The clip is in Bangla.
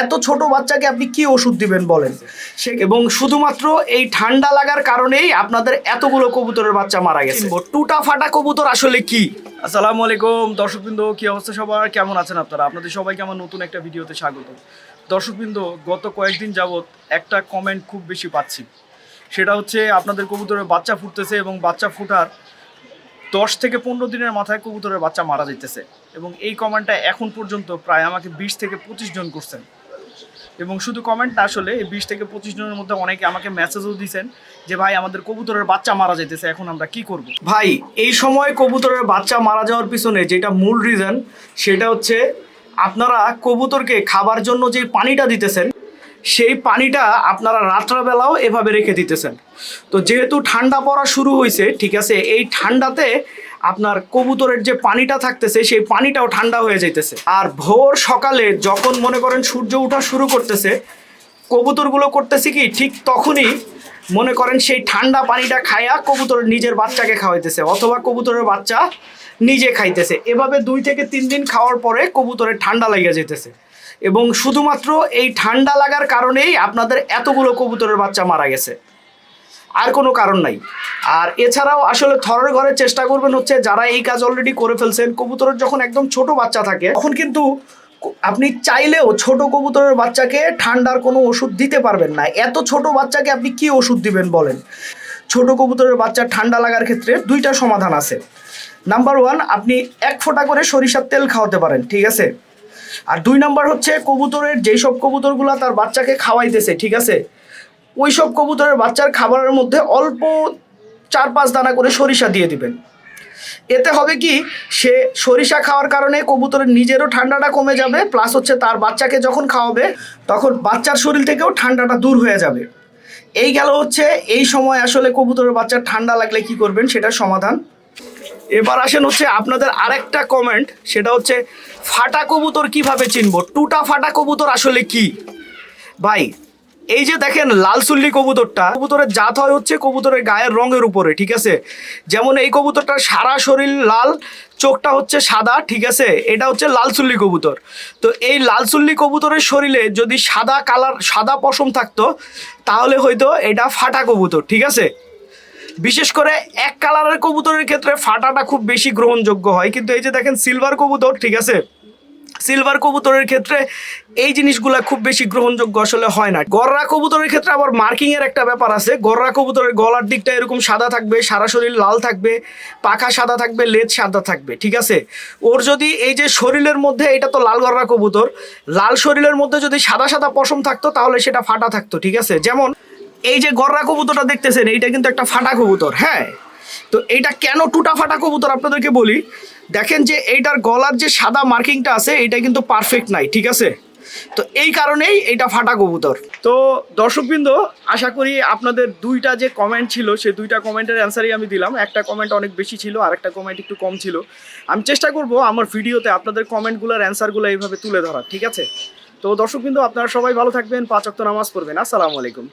এত ছোট বাচ্চাকে আপনি কি ওষুধ দিবেন বলেন? সে এবং শুধুমাত্র এই ঠান্ডা লাগার কারণেই আপনাদের এতগুলো কবুতরের বাচ্চা মারা গেছে। টুটা ফাটা কবুতর আসলে কি? আসসালামু আলাইকুম দর্শকবৃন্দ কি অবস্থা সবার? কেমন আছেন আপনারা? আপনাদের সবাইকে আমার নতুন একটা ভিডিওতে স্বাগত। দর্শকবৃন্দ গত কয়েকদিন যাবত একটা কমেন্ট খুব বেশি পাচ্ছি। সেটা হচ্ছে আপনাদের কবুতরের বাচ্চা ফুটতেছে এবং বাচ্চা ফুটার দশ থেকে পনেরো দিনের মাথায় কবুতরের বাচ্চা মারা যেতেছে এবং এই কমেন্টটা এখন পর্যন্ত প্রায় আমাকে বিশ থেকে পঁচিশ জন করছেন। এবং শুধু কমেন্ট না, আসলে এই বিশ থেকে পঁচিশ জনের মধ্যে অনেকে আমাকে মেসেজও দিয়েছেন যে, ভাই, আমাদের কবুতরের বাচ্চা মারা যাইতেছে, এখন আমরা কি করব? ভাই, এই সময় কবুতরের বাচ্চা মারা যাওয়ার পিছনে যেটা মূল রিজন সেটা হচ্ছে আপনারা কবুতরকে খাবার জন্য যে পানিটা দিতেছেন, সেই পানিটা আপনারা রাত্রাবেলাও এভাবে রেখে দিতেছেন। তো যেহেতু ঠান্ডা পড়া শুরু হয়েছে ঠিক আছে, এই ঠান্ডাতে আপনার কবুতরের যে পানিটা থাকতেছে, সেই পানিটাও ঠান্ডা হয়ে যাইতেছে। আর ভোর সকালে যখন মনে করেন সূর্য ওঠা শুরু করতেছে, কবুতরগুলো করতেছে কি, ঠিক তখনই মনে করেন সেই ঠান্ডা পানিটা খায়া কবুতরের নিজের বাচ্চাকে খাওয়াইতেছে, অথবা কবুতরের বাচ্চা নিজে খাইতেছে। এভাবে দুই থেকে তিন দিন খাওয়ার পরে কবুতরের ঠান্ডা লেগে যেতেছে এবং শুধুমাত্র এই ঠান্ডা লাগার কারণেই আপনাদের এতগুলো কবুতরের বাচ্চা মারা গেছে। আর কোনো কারণ নাই। আর এছাড়াও আসলে থরের ঘরের চেষ্টা করবেন হচ্ছে যারা এই কাজ অলরেডি করে ফেলছেন, কবুতরের যখন একদম ছোট বাচ্চা থাকে, তখন কিন্তু আপনি চাইলেও ছোট কবুতরের বাচ্চাকে ঠান্ডার কোনো ওষুধ দিতে পারবেন না। এত ছোট বাচ্চাকে আপনি কি ওষুধ দিবেন বলেন? ছোট কবুতরের বাচ্চা ঠান্ডা লাগার ক্ষেত্রে দুইটা সমাধান আছে। নাম্বার ওয়ান আপনি এক ফোঁটা করে সরিষার তেল খাওয়াতে পারেন, ঠিক আছে? আর দুই নাম্বার হচ্ছে কবুতরের যেই সব কবুতরগুলো তার বাচ্চাকে খাওয়াইতেছে, ঠিক আছে? ওই সব কবুতরের বাচ্চার খাবারের মধ্যে অল্প চার পাঁচ দানা করে সরিষা দিয়ে দিবেন। এতে হবে কি, সে সরিষা খাওয়ার কারণে কবুতরের নিজেরও ঠান্ডাটা কমে যাবে প্লাস হচ্ছে তার বাচ্চাকে যখন খাওয়াবে, তখন বাচ্চার শরীর থেকেও ঠান্ডাটা দূর হয়ে যাবে। এই গেল হচ্ছে, এই সময় আসলে কবুতরের বাচ্চার ঠান্ডা লাগলে কি করবেন, সেটার সমাধান। এবার আসেন হচ্ছে আপনাদের আরেকটা কমেন্ট সেটা হচ্ছে, ফাটা কবুতর কীভাবে চিনবো? টুটা ফাটা কবুতর আসলে কি? ভাই এই যে দেখেন, লাল চুল্লি কবুতরটা, কবুতরের জাত হয় হচ্ছে কবুতরের গায়ের রঙের উপরে, ঠিক আছে? যেমন এই কবুতরটার সারা শরীর লাল, চোখটা হচ্ছে সাদা, ঠিক আছে? এটা হচ্ছে লাল চুল্লি কবুতর। তো এই লাল চুল্লি কবুতরের শরীরে যদি সাদা কালার, সাদা পশম থাকতো, তাহলে হয়তো এটা ফাটা কবুতর, ঠিক আছে? বিশেষ করে এক কালারের কবুতরের ক্ষেত্রে ফাটাটা খুব বেশি গ্রহণযোগ্য হয়। কিন্তু এই যে দেখেন সিলভার কবুতর, ঠিক আছে? সিলভার কবুতরের ক্ষেত্রে এই জিনিসগুলা খুব বেশি গ্রহণযোগ্য আসলে হয় না। গররা কবুতরের ক্ষেত্রে আবার মার্কিং এর একটা ব্যাপার আছে। গররা কবুতরের গলার দিকটা এরকম সাদা থাকবে, সারা শরীর লাল থাকবে, পাখা সাদা থাকবে, লেজ সাদা থাকবে, ঠিক আছে? ওর যদি এই যে শরীরের মধ্যে, এটা তো লাল গররা কবুতর, লাল শরীরের মধ্যে যদি সাদা সাদা পশম থাকতো, তাহলে সেটা ফাটা থাকতো, ঠিক আছে? যেমন এই যে গররা কবুতরটা দেখতেছেন, এইটা কিন্তু একটা ফাটা কবুতর হ্যাঁ? তো এইটা কেন টুটা ফাটা কবুতর আপনাদেরকে বলি? দেখেন যে এইটার গলার যে সাদা মার্কিংটা আছে এটা কিন্তু পারফেক্ট নাই, ঠিক আছে? তো এই কারণেই এটা ফাটা কবুতর। তো দর্শকবৃন্দ, আশা করি আপনাদের দুইটা যে কমেন্ট ছিল সেই দুইটা কমেন্টের অ্যান্সারই আমি দিলাম। একটা কমেন্ট অনেক বেশি ছিল, আর একটা কমেন্ট একটু কম ছিল। আমি চেষ্টা করব আমার ভিডিওতে আপনাদের কমেন্টগুলোর অ্যান্সারগুলো এইভাবে তুলে ধরার, ঠিক আছে? তো দর্শকবৃন্দ, আপনারা সবাই ভালো থাকবেন, পাঁচ অক্ত নামাজ পড়বেন। আসসালামু আলাইকুম।